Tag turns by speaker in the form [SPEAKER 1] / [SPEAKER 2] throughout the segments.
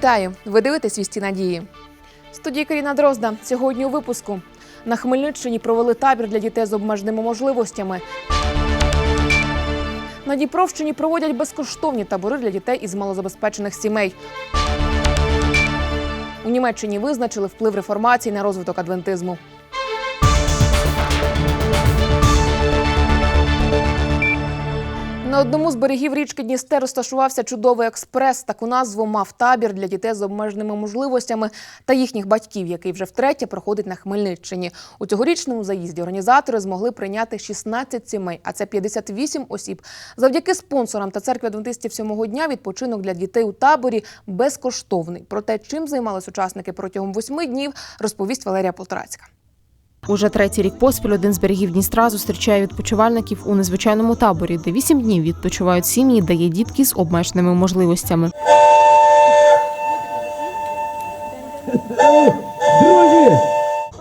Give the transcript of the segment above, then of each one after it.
[SPEAKER 1] Вітаю! Ви дивитесь «Вісті надії. Студія Каріна Дрозда. Сьогодні у випуску на Хмельниччині провели табір для дітей з обмеженими можливостями. На Дніпровщині проводять безкоштовні табори для дітей із малозабезпечених сімей. У Німеччині визначили вплив реформації на розвиток адвентизму. Одному з берегів річки Дністер розташувався чудовий експрес. Таку назву мав табір для дітей з обмеженими можливостями та їхніх батьків, який вже втретє проходить на Хмельниччині. У цьогорічному заїзді організатори змогли прийняти 16 сімей, а це 58 осіб. Завдяки спонсорам та церкві адвентистів сьомого дня відпочинок для дітей у таборі безкоштовний. Про те, чим займались учасники протягом восьми днів, розповість Валерія Полторацька.
[SPEAKER 2] Уже третій рік поспіль один з берегів Дністра зустрічає відпочивальників у незвичайному таборі, де вісім днів відпочивають сім'ї, де є дітки з обмеженими можливостями.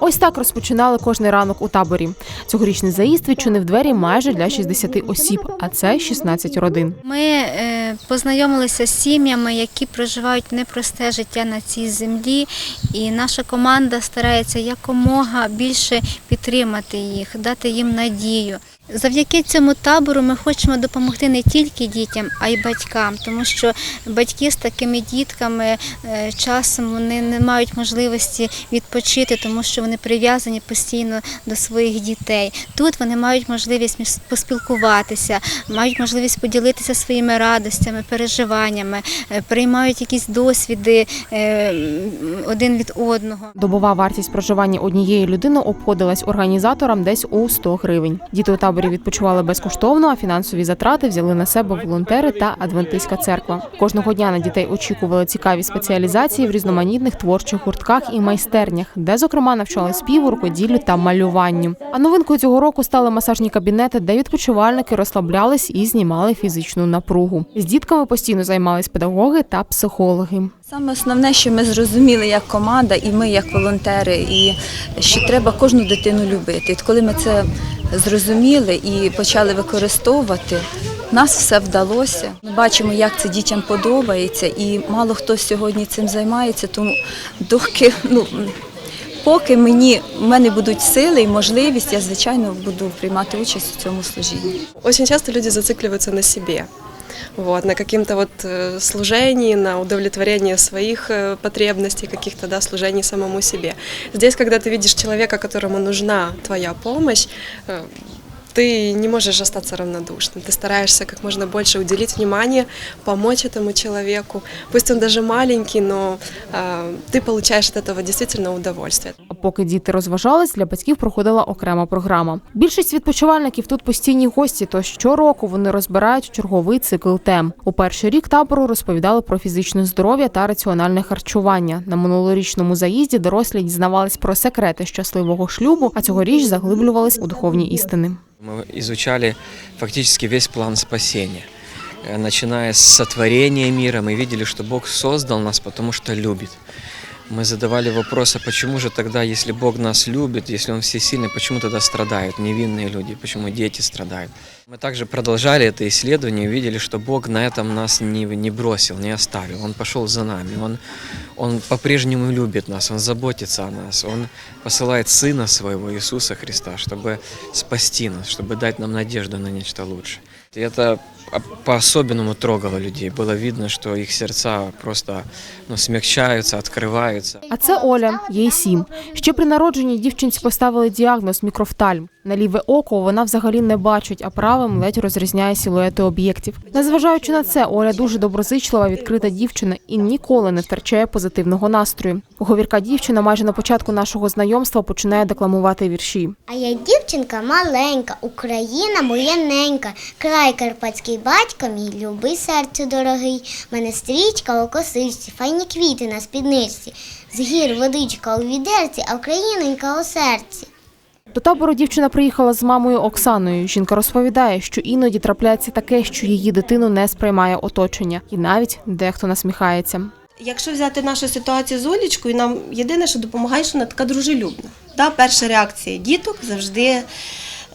[SPEAKER 2] Ось так розпочинали кожний ранок у таборі. Цьогорічний заїзд відчинив двері майже для 60 осіб, а це 16 родин.
[SPEAKER 3] Ми е, познайомилися з сім'ями, які проживають непросте життя на цій землі, і наша команда старається якомога більше підтримати їх, дати їм надію. Завдяки цьому табору ми хочемо допомогти не тільки дітям, а й батькам, тому що батьки з такими дітками е, часом вони не мають можливості відпочити, тому що вони прив'язані постійно до своїх дітей. Тут вони мають можливість поспілкуватися, мають можливість поділитися своїми радостями, переживаннями, е, приймають якісь досвіди е, один від одного.
[SPEAKER 2] Добова вартість проживання однієї людини обходилась організаторам десь у 100 гривень. Діти у таборі відпочивали безкоштовно, а фінансові затрати взяли на себе волонтери та адвентистська церква. Кожного дня на дітей очікували цікаві спеціалізації в різноманітних творчих гуртках і майстернях, де, зокрема, навчали співу, рукоділлю та малюванню. А новинкою цього року стали масажні кабінети, де відпочивальники розслаблялись і знімали фізичну напругу. З дітками постійно займались педагоги та психологи.
[SPEAKER 4] Саме основне, що ми зрозуміли як команда, і ми як волонтери, і що треба кожну дитину любити. От коли ми це зрозуміли і почали використовувати, нас все вдалося. Ми бачимо, як це дітям подобається, і мало хто сьогодні цим займається, тому доки ну. Поки мені в мене будуть сили і можливість, я звичайно буду приймати участь у цьому служінні.
[SPEAKER 5] Очень часто люди зациклюються на себе, вот, на каким-то вот э, служении, на удовлетворении своих э, потребностей, каких-то да, служений самому себе. Здесь, когда ты видишь человека, которому нужна твоя помощь, э, ты не можешь остаться равнодушным. Ты стараешься как можно больше уделить внимание, помочь этому человеку. Пусть он даже маленький, но э, ты получаешь от этого действительно удовольствие.
[SPEAKER 2] А поки діти розважались, для батьків проходила окрема програма. Більшість відпочивальників тут постійні гості, тож щороку вони розбирають черговий цикл тем. У перший рік табору розповідали про фізичне здоров'я та раціональне харчування. На минулорічному заїзді дорослі дізнавались про секрети щасливого шлюбу, а цьогоріч заглиблювались у духовні істини.
[SPEAKER 6] Мы изучали фактически весь план спасения. Э, Начиная с сотворения мира, мы видели, что Бог создал нас, потому что любит. Мы задавали вопрос, а почему же тогда, если Бог нас любит, если Он всесильный, почему тогда страдают невинные люди, почему дети страдают? Мы также продолжали это исследование и увидели, что Бог на этом нас не, не бросил, не оставил. Он пошел за нами, Он, он по-прежнему любит нас, Он заботится о нас, Он посылает Сына Своего, Иисуса Христа, чтобы спасти нас, чтобы дать нам надежду на нечто лучшее. Это по-особенному трогало людей. Было видно, что их сердца просто ну, смягчаются, открываются.
[SPEAKER 2] А це Оля, їй сім. Ще при народженні дівчинці поставили діагноз мікрофтальм. На ліве око вона взагалі не бачить, а правим ледь розрізняє силуети об'єктів. Незважаючи на це, Оля дуже доброзичлива, відкрита дівчина і ніколи не втрачає позитивного настрою. Говірка дівчина майже на початку нашого знайомства починає декламувати вірші.
[SPEAKER 7] А я дівчинка маленька, Україна моя ненька, край карпатський батько мій, любий серцю дорогий. Мене стрічка у косичці, файні квіти на спідничці. З гір водичка у відерці, а Українонька у серці.
[SPEAKER 2] До табору дівчина приїхала з мамою Оксаною. Жінка розповідає, що іноді трапляється таке, що її дитину не сприймає оточення, і навіть дехто насміхається.
[SPEAKER 8] Якщо взяти нашу ситуацію з Олічкою, нам єдине, що допомагає, що вона така дружелюбна. Да, перша реакція діток завжди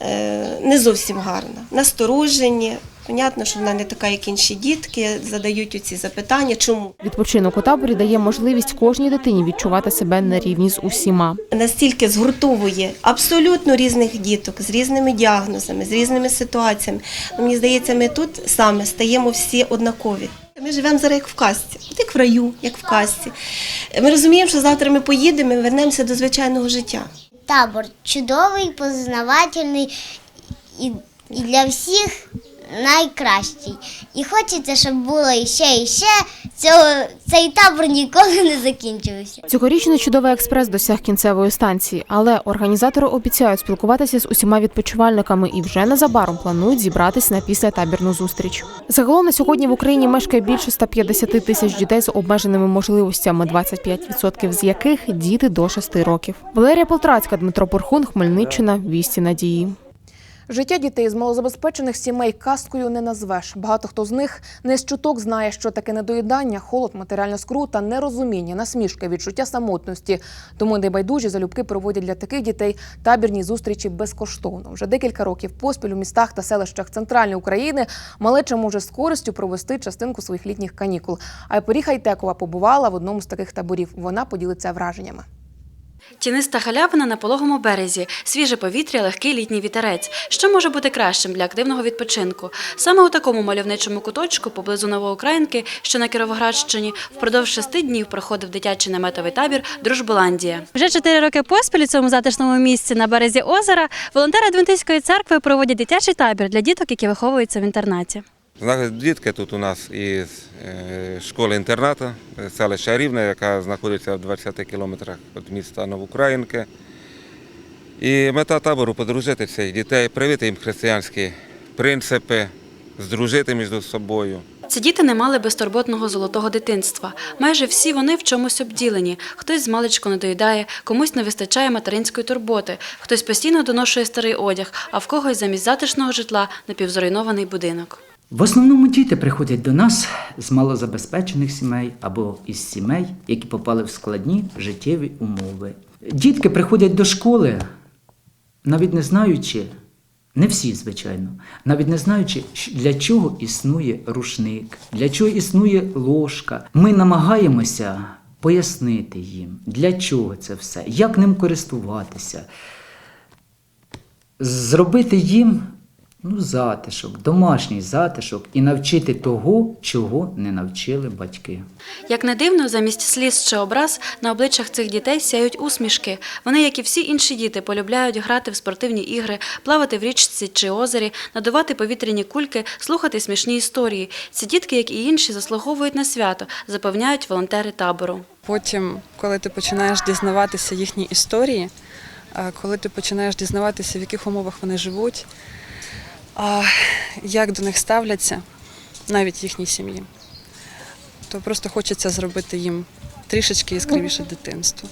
[SPEAKER 8] е, не зовсім гарна. Насторожені, Понятно, що вона не така, як інші дітки, задають ці запитання, чому.
[SPEAKER 2] Відпочинок у таборі дає можливість кожній дитині відчувати себе на рівні з усіма.
[SPEAKER 8] Настільки згуртовує абсолютно різних діток з різними діагнозами, з різними ситуаціями. Ну, Мені здається, ми тут саме стаємо всі однакові. Ми живемо зараз як в казці, як в раю, як в казці. Ми розуміємо, що завтра ми поїдемо і вернемося до звичайного життя.
[SPEAKER 7] Табор чудовий, познавательний і для всіх найкращий. І хочеться, щоб було іще і ще. Цього, цей табор ніколи не закінчився.
[SPEAKER 2] Цьогорічний чудовий експрес досяг кінцевої станції, але організатори обіцяють спілкуватися з усіма відпочивальниками і вже незабаром планують зібратись на післятабірну зустріч. Загалом на сьогодні в Україні мешкає більше 150 тисяч дітей з обмеженими можливостями, 25% з яких діти до 6 років. Валерія Полтрацька, Дмитро Порхун, Хмельниччина, вісті надії.
[SPEAKER 1] Життя дітей з малозабезпечених сімей казкою не назвеш. Багато хто з них не з чуток знає, що таке недоїдання, холод, матеріальна скрута, нерозуміння, насмішка, відчуття самотності. Тому небайдужі залюбки проводять для таких дітей табірні зустрічі безкоштовно. Вже декілька років поспіль у містах та селищах центральної України малеча може з користю провести частинку своїх літніх канікул. А Порі Хайтекова побувала в одному з таких таборів. Вона поділиться враженнями.
[SPEAKER 9] Тіниста халявина на пологому березі, свіже повітря, легкий літній вітерець. Що може бути кращим для активного відпочинку? Саме у такому мальовничому куточку, поблизу Новоукраїнки, що на Кіровоградщині, впродовж шести днів проходив дитячий наметовий табір Дружболандія.
[SPEAKER 10] Вже чотири роки поспіль у цьому затишному місці на березі озера волонтери Адвентистської церкви проводять дитячий табір для діток, які виховуються в інтернаті.
[SPEAKER 11] Дітки тут у нас із е, школи-інтернату, е, селища Рівне, яка знаходиться в 20 кілометрах від міста Новоукраїнки. І мета табору подружити цих дітей, привити їм християнські принципи, здружити між собою.
[SPEAKER 9] Ці діти не мали безтурботного золотого дитинства. Майже всі вони в чомусь обділені. Хтось з маличку не доїдає, комусь не вистачає материнської турботи, хтось постійно доношує старий одяг, а в когось замість затишного житла напівзруйнований будинок.
[SPEAKER 12] В основному діти приходять до нас з малозабезпечених сімей або із сімей, які попали в складні життєві умови. Дітки приходять до школи, навіть не знаючи, не всі, звичайно, навіть не знаючи, для чого існує рушник, для чого існує ложка. Ми намагаємося пояснити їм, для чого це все, як ним користуватися, зробити їм ну, затишок, домашній затишок і навчити того, чого не навчили батьки.
[SPEAKER 9] Як не дивно, замість сліз чи образ на обличчях цих дітей сяють усмішки. Вони, як і всі інші діти, полюбляють грати в спортивні ігри, плавати в річці чи озері, надувати повітряні кульки, слухати смішні історії. Ці дітки, як і інші, заслуговують на свято, запевняють волонтери табору.
[SPEAKER 13] Потім, коли ти починаєш дізнаватися їхні історії, коли ти починаєш дізнаватися, в яких умовах вони живуть, а як до них ставляться, навіть їхній сім'ї, то просто хочеться зробити їм трішечки яскравіше дитинство.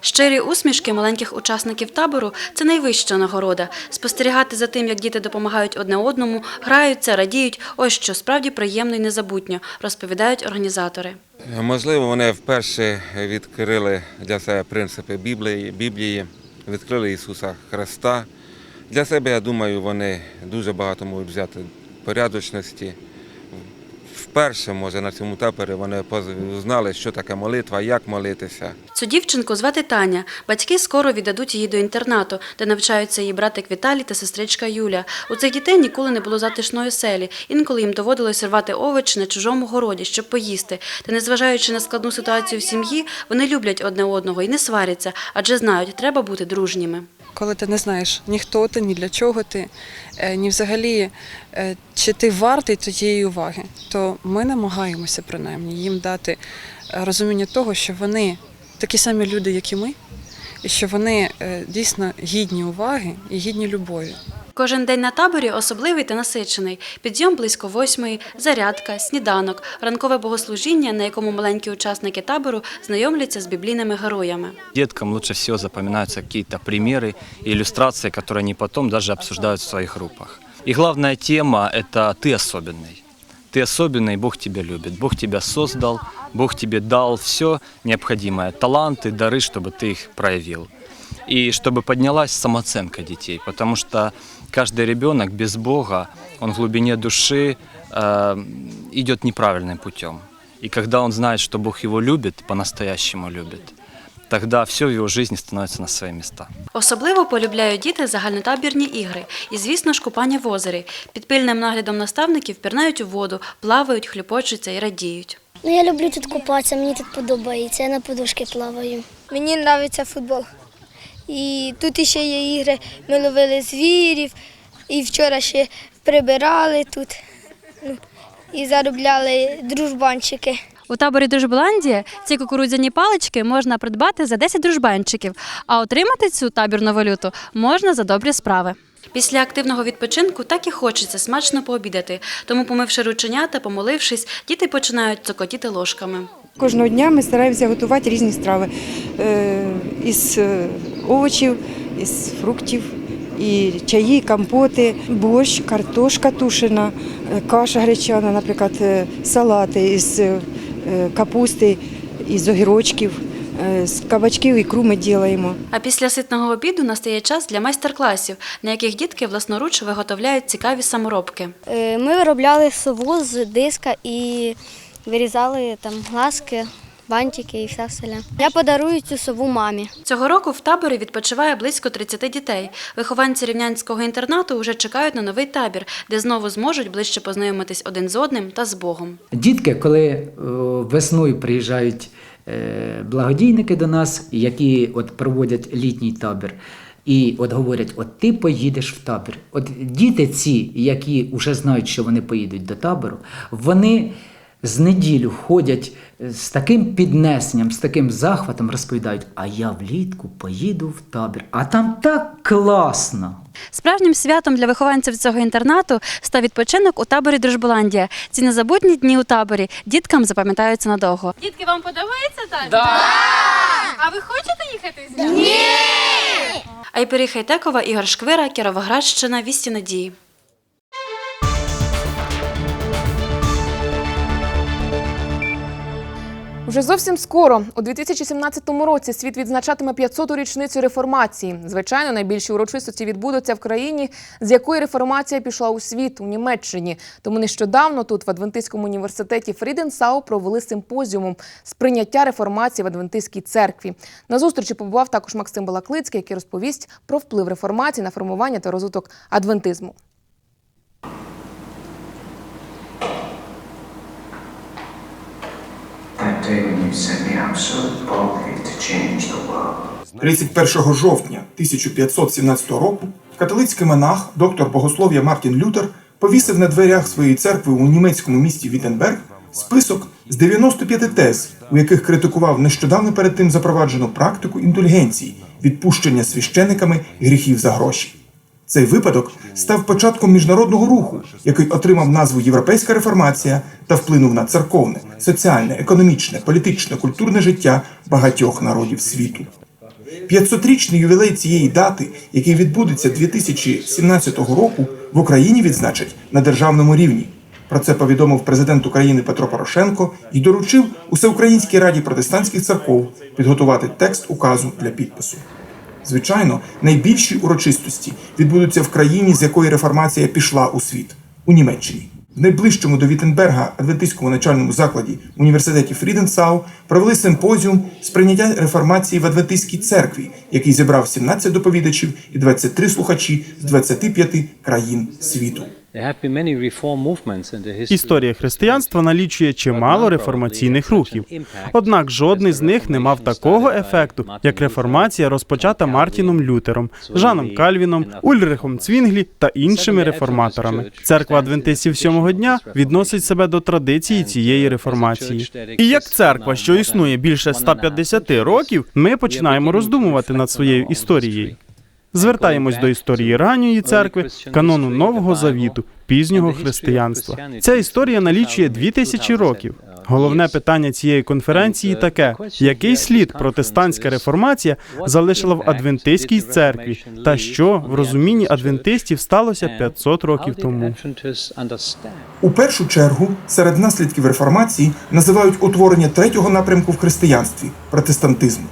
[SPEAKER 9] Щирі усмішки маленьких учасників табору це найвища нагорода. Спостерігати за тим, як діти допомагають одне одному, граються, радіють. Ось що справді приємно і незабутньо, розповідають організатори.
[SPEAKER 11] Можливо, вони вперше відкрили для себе принципи Біблії, Біблії, відкрили Ісуса Христа. Для себе, я думаю, вони дуже багато можуть взяти порядочності. Вперше, може, на цьому таборі вони знали, що таке молитва, як молитися.
[SPEAKER 9] Цю дівчинку звати Таня. Батьки скоро віддадуть її до інтернату, де навчаються її братик Віталій та сестричка Юля. У цих дітей ніколи не було затишної оселі. Інколи їм доводилось рвати овочі на чужому городі, щоб поїсти. Та незважаючи на складну ситуацію в сім'ї, вони люблять одне одного і не сваряться, адже знають, треба бути дружніми.
[SPEAKER 13] Коли ти не знаєш ні хто ти, ні для чого ти, е, ні взагалі, е, чи ти вартий тієї уваги, то ми намагаємося принаймні їм дати е, розуміння того, що вони такі самі люди, як і ми, і що вони дійсно гідні уваги і гідні любові.
[SPEAKER 9] Кожен день на таборі особливий та насичений. Підйом близько восьмої, зарядка, сніданок, ранкове богослужіння, на якому маленькі учасники табору знайомляться з біблійними героями.
[SPEAKER 14] Деткам лучше всего запоминаются какие-то примеры и иллюстрации, которые они потом даже обсуждают в своих группах. И главная тема – это «ты особенный». Ты особенный, Бог тебя любит, Бог тебя создал, Бог тебе дал все необходимое, таланты, дары, чтобы ты их проявил. И чтобы поднялась самооценка детей, потому что Каждый ребенок без Бога, он в глубине души э, идет неправильным путем. И когда он знает, что Бог его любит, по-настоящему любит, тогда все в его жизни становится на свои места.
[SPEAKER 9] Особливо полюбляють діти загальнотабірні ігри і, звісно ж, купання в озері. Під пильним наглядом наставників пірнають у воду, плавають, хлюпочуться і радіють.
[SPEAKER 15] Ну, я люблю тут купатися, мені тут подобається, я на подушці плаваю. Мені подобається футбол. І тут ще є ігри, ми ловили звірів, і вчора ще прибирали тут. Ну, і заробляли дружбанчики.
[SPEAKER 10] У таборі Дружболандія ці кукурудзяні палички можна придбати за 10 дружбанчиків, а отримати цю табірну валюту можна за добрі справи.
[SPEAKER 9] Після активного відпочинку так і хочеться смачно пообідати. Тому, помивши рученята помолившись, діти починають цокотіти ложками.
[SPEAKER 16] Кожного дня ми стараємося готувати різні страви е, із е, овочів, із фруктів, і чаї, компоти, борщ, картошка тушена, е, каша гречана, наприклад, салати із капусти, із огірочків, з кабачків ікру ми робимо.
[SPEAKER 9] А після ситного обіду настає час для майстер-класів, на яких дітки власноруч виготовляють цікаві саморобки.
[SPEAKER 15] Ми виробляли сову з диска і вирізали там глазки, бантики і все селя. Я подарую цю сову мамі.
[SPEAKER 9] Цього року в таборі відпочиває близько 30 дітей. Вихованці рівнянського інтернату вже чекають на новий табір, де знову зможуть ближче познайомитись один з одним та з Богом.
[SPEAKER 12] Дітки, коли весною приїжджають е, благодійники до нас, які от проводять літній табір. І от говорять, от ти поїдеш в табір. От діти ці, які вже знають, що вони поїдуть до табору, вони з неділю ходять з таким піднесенням, з таким захватом, розповідають, а я влітку поїду в табір, а там так класно.
[SPEAKER 10] Справжнім святом для вихованців цього інтернату став відпочинок у таборі Дружболандія. Ці незабутні дні у таборі діткам запам'ятаються надовго. Дітки, вам подобається табір? Да! А ви хочете їхати з нами? Ні!
[SPEAKER 9] Айпері Хайтекова, Ігор Шквира, Кіровоградщина, Вісті Надії.
[SPEAKER 1] Вже зовсім скоро, у 2017 році, світ відзначатиме 500-ту річницю реформації. Звичайно, найбільші урочистості відбудуться в країні, з якої реформація пішла у світ у Німеччині. Тому нещодавно тут в Адвентистському університеті Фріденсау провели симпозіум з прийняття реформації в Адвентистській церкві. На зустрічі побував також Максим Балаклицький, який розповість про вплив реформації на формування та розвиток адвентизму.
[SPEAKER 17] You sent me out boldly to change the world.
[SPEAKER 18] 31 жовтня 1517 року католицький монах, доктор богослов'я Мартін Лютер повісив на дверях своєї церкви у німецькому місті Віттенберг список з 95 тез, у яких критикував нещодавно перед тим запроваджену практику індульгенції, відпущення священиками гріхів за гроші. Цей випадок став початком міжнародного руху, який отримав назву Європейська реформація та вплинув на церковне, соціальне, економічне, політичне, культурне життя багатьох народів світу. 500-річний ювілей цієї дати, який відбудеться 2017 року, в Україні відзначать на державному рівні. Про це повідомив президент України Петро Порошенко і доручив Усеукраїнській раді протестантських церков підготувати текст указу для підпису. Звичайно, найбільші урочистості відбудуться в країні, з якої реформація пішла у світ у Німеччині. В найближчому до Віттенберга адвентистському начальному закладі університеті Фріденсау провели симпозіум з прийняття реформації в адвентистській церкві, який зібрав 17 доповідачів і 23 слухачі з 25 країн світу.
[SPEAKER 19] Історія християнства налічує чимало реформаційних рухів. Однак жодний з них не мав такого ефекту, як реформація, розпочата Мартіном Лютером, Жаном Кальвіном, Ульрихом Цвінглі та іншими реформаторами. Церква адвентистів сьомого дня відносить себе до традиції цієї реформації. І як церква, що існує більше 150 років, ми починаємо роздумувати над своєю історією. Звертаємось до історії ранньої церкви, канону Нового Завіту, пізнього християнства. Ця історія налічує дві тисячі років. Головне питання цієї конференції таке: який слід протестантська реформація залишила в адвентистській церкві, та що в розумінні адвентистів сталося 500 років тому.
[SPEAKER 18] У першу чергу серед наслідків реформації називають утворення третього напрямку в християнстві протестантизму.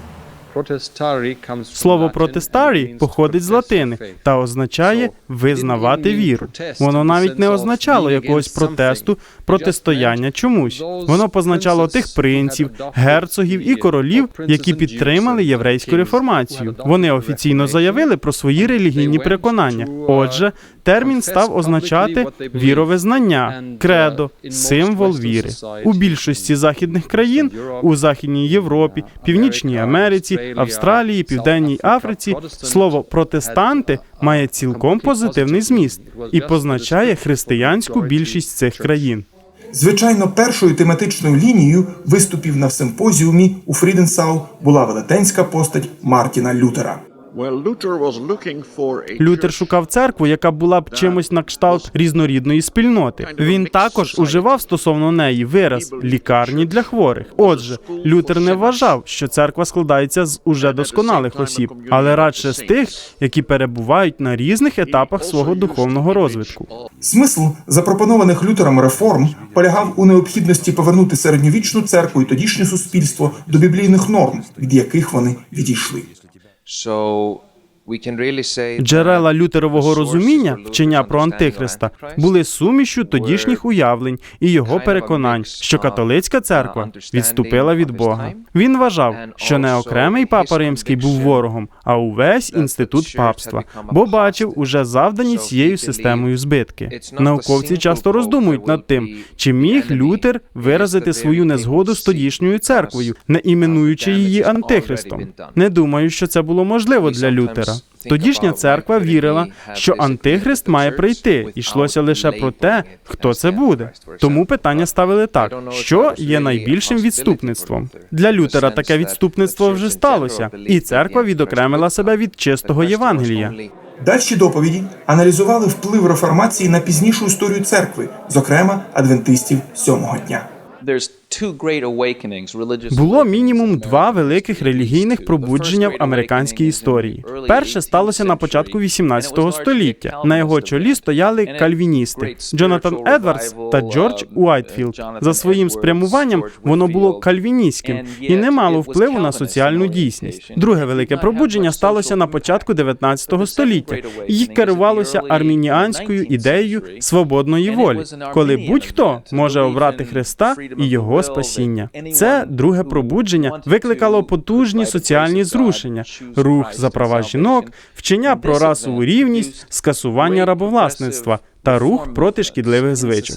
[SPEAKER 20] Слово протестарій походить з латини та означає визнавати віру. Воно навіть не означало якогось протесту, протистояння чомусь. Воно позначало тих принців, герцогів і королів, які підтримали єврейську реформацію. Вони офіційно заявили про свої релігійні переконання. Отже, термін став означати віровизнання, кредо, символ віри. У більшості західних країн у Західній Європі, Північній Америці, Австралії, Південній Африці слово протестанти має цілком позитивний зміст і позначає християнську більшість цих країн.
[SPEAKER 19] Звичайно, першою тематичною лінією виступів на симпозіумі у Фріденсау була велетенська постать Мартіна Лютера. Лютер шукав церкву, яка була б чимось на кшталт різнорідної спільноти. Він також уживав стосовно неї вираз лікарні для хворих. Отже, Лютер не вважав, що церква складається з уже досконалих осіб, але радше з тих, які перебувають на різних етапах свого духовного розвитку. Смисл запропонованих Лютером реформ полягав у необхідності повернути середньовічну церкву і тодішнє суспільство до біблійних норм, від яких вони відійшли. So Джерела лютерового розуміння, вчення про антихриста, були сумішю тодішніх уявлень і його переконань, що католицька церква відступила від Бога. Він вважав, що не окремий папа римський був ворогом, а увесь інститут папства, бо бачив уже завдані цією системою збитки. Науковці часто роздумують над тим, чи міг Лютер виразити свою незгоду з тодішньою церквою, не іменуючи її антихристом. Не думаю, що це було можливо для Лютера. Тодішня церква вірила, що антихрист має прийти. Йшлося лише про те, хто це буде. Тому питання ставили так: що є найбільшим відступництвом для Лютера. Таке відступництво вже сталося, і церква відокремила себе від чистого Євангелія. Дальші доповіді аналізували вплив реформації на пізнішу історію церкви, зокрема адвентистів сьомого дня. Було мінімум два великих релігійних пробудження в американській історії. Перше сталося на початку 18 століття. На його чолі стояли кальвіністи Джонатан Едвардс та Джордж Уайтфілд. За своїм спрямуванням воно було кальвіністським і не мало впливу на соціальну дійсність. Друге велике пробудження сталося на початку 19 століття і керувалося армініанською ідеєю свободної волі, коли будь-хто може обрати Христа і його спасіння. Це друге пробудження викликало потужні соціальні зрушення, рух за права жінок, вчення про расову рівність, скасування рабовласництва та рух проти шкідливих звичок.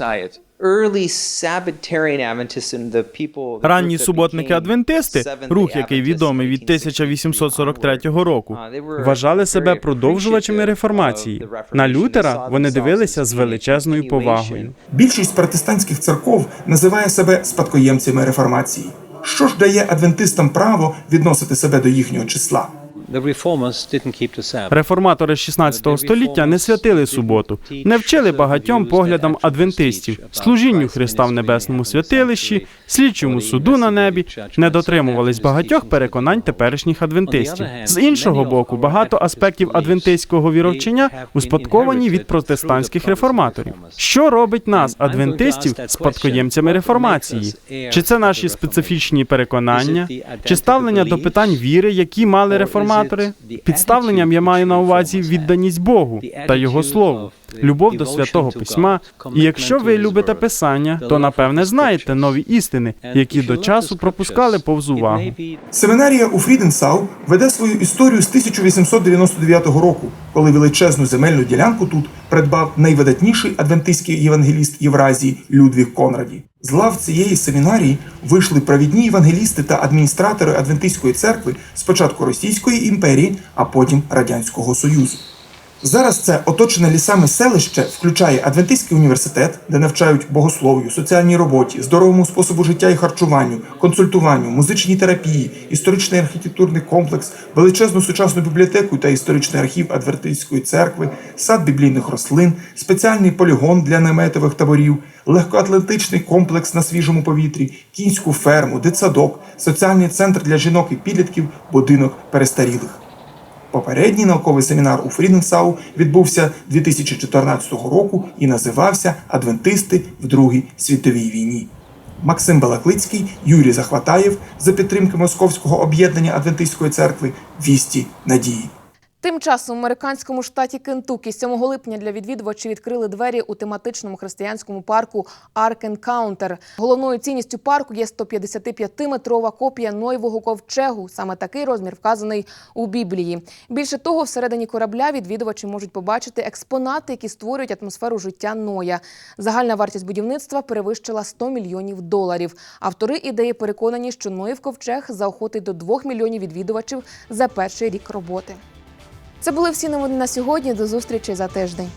[SPEAKER 19] Ранні суботники-адвентисти, рух, який відомий від 1843 року, вважали себе продовжувачами реформації. На Лютера вони дивилися з величезною повагою. Більшість протестантських церков називає себе спадкоємцями реформації. Що ж дає адвентистам право відносити себе до їхнього числа? Реформатори 16 століття не святили суботу, не вчили багатьом поглядам адвентистів, служінню Христа в небесному святилищі, слідчому суду на небі, не дотримувались багатьох переконань теперішніх адвентистів. З іншого боку, багато аспектів адвентистського віровчення успадковані від протестантських реформаторів. Що робить нас, адвентистів, спадкоємцями реформації? Чи це наші специфічні переконання, чи ставлення до питань віри, які мали реформатори? Підставленням я маю на увазі відданість Богу та Його слову, любов до святого письма. І якщо ви любите писання, то напевне знаєте нові істини, які до часу пропускали повз увагу. Семінарія у Фріденсау веде свою історію з 1899 року, коли величезну земельну ділянку тут придбав найвидатніший адвентистський євангеліст Євразії Людвіг Конраді. З лав цієї семінарії вийшли провідні евангелісти та адміністратори Адвентистської церкви спочатку Російської імперії, а потім Радянського Союзу. Зараз це оточене лісами селище включає Адвентистський університет, де навчають богослов'ю, соціальній роботі, здоровому способу життя і харчуванню, консультуванню, музичній терапії, історичний архітектурний комплекс, величезну сучасну бібліотеку та історичний архів Адвентистської церкви, сад біблійних рослин, спеціальний полігон для наметових таборів, легкоатлантичний комплекс на свіжому повітрі, кінську ферму, дитсадок, соціальний центр для жінок і підлітків, будинок перестарілих. Попередній науковий семінар у Фріденсау відбувся 2014 року і називався Адвентисти в Другій світовій війні.
[SPEAKER 18] Максим Балаклицький, Юрій Захватаєв за підтримки Московського об'єднання Адвентистської церкви Вісті Надії.
[SPEAKER 1] Тим часом в американському штаті Кентукі 7 липня для відвідувачів відкрили двері у тематичному християнському парку Ark Encounter. Головною цінністю парку є 155-метрова копія Ноєвого ковчегу. Саме такий розмір вказаний у Біблії. Більше того, всередині корабля відвідувачі можуть побачити експонати, які створюють атмосферу життя Ноя. Загальна вартість будівництва перевищила 100 мільйонів доларів. Автори ідеї переконані, що Ноєв ковчег заохотить до 2 мільйонів відвідувачів за перший рік роботи. Це були всі новини на сьогодні. До зустрічі за тиждень.